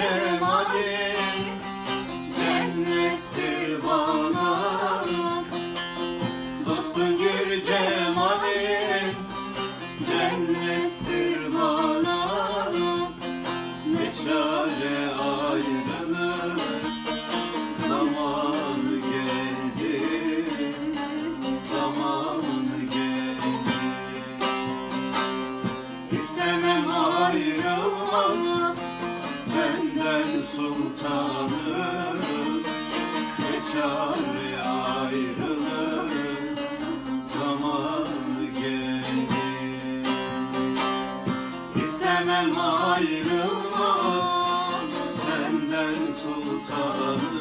cemalin Cennettir bana. Dostun gül Cennettir bana. Ne çare ayrılık Zaman geldi Zaman geldi. İstemem ayrılmak Senden sultanım Ne çare ayrılık Zaman geldi İstemem ayrılmak Senden sultanım